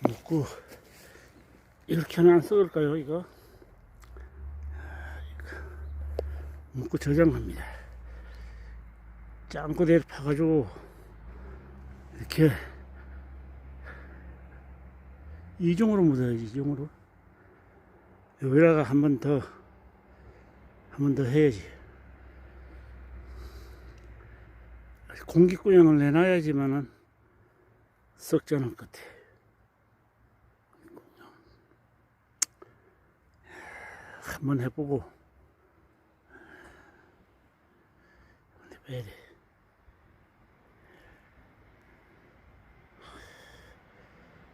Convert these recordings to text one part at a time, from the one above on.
묶고 이렇게 하면 안 썩을까요 이거? 묶고 저장합니다. 짱구대를 파가지고 이렇게 이중으로 묻어야지 이중으로. 여기다가 한 번 더 한 번 더 해야지. 공기구형을 내놔야지만은 썩지 않을 것 같아 한번 해보고. 해봐야 돼.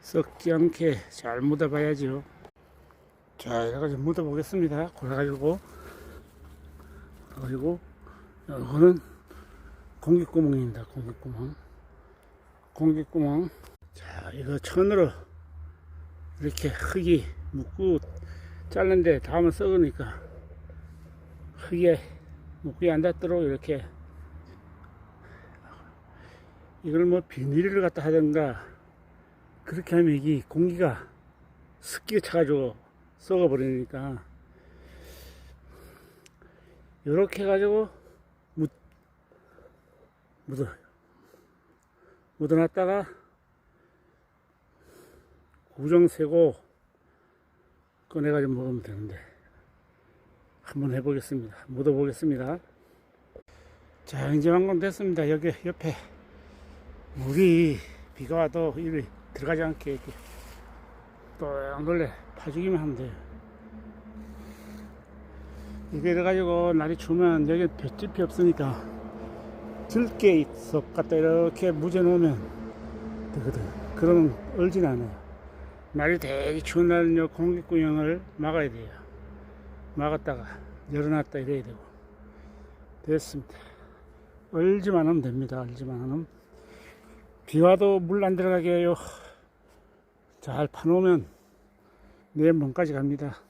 썩지 않게 잘 묻어 봐야죠. 자 이래가지고 묻어 보겠습니다. 골라가지고. 그리고 이거는 공기구멍입니다 공기구멍. 공기구멍. 자 이거 천으로 이렇게 흙이 묻고 자른데 다음은 썩으니까 흙에 묵이 안 닿도록 이렇게 이걸 뭐 비닐을 갖다 하든가 그렇게 하면 이게 공기가 습기가 차가지고 썩어버리니까 이렇게 해가지고 묻, 묻어 묻어놨다가 구정 세고 꺼내가지고 먹으면 되는데 한번 해보겠습니다. 묻어보겠습니다. 자 이제 완공 됐습니다. 여기 옆에 물이 비가 와도 이리 들어가지 않게 이렇게 똥걸레 파주기만 하면 돼요. 이게 이래가지고 날이 추우면 여기 볏짚이 없으니까 들깨 속 갖다 이렇게 묻어 놓으면 되거든. 그러면 얼진 않아요 날이 되게 추운 날은 요 공기구형을 막아야 돼요. 막았다가 열어놨다 이래야 되고. 됐습니다. 얼지만 하면 됩니다. 얼지만 하면. 비 와도 물 안 들어가게 해요. 잘 파놓으면 내일 몸까지 갑니다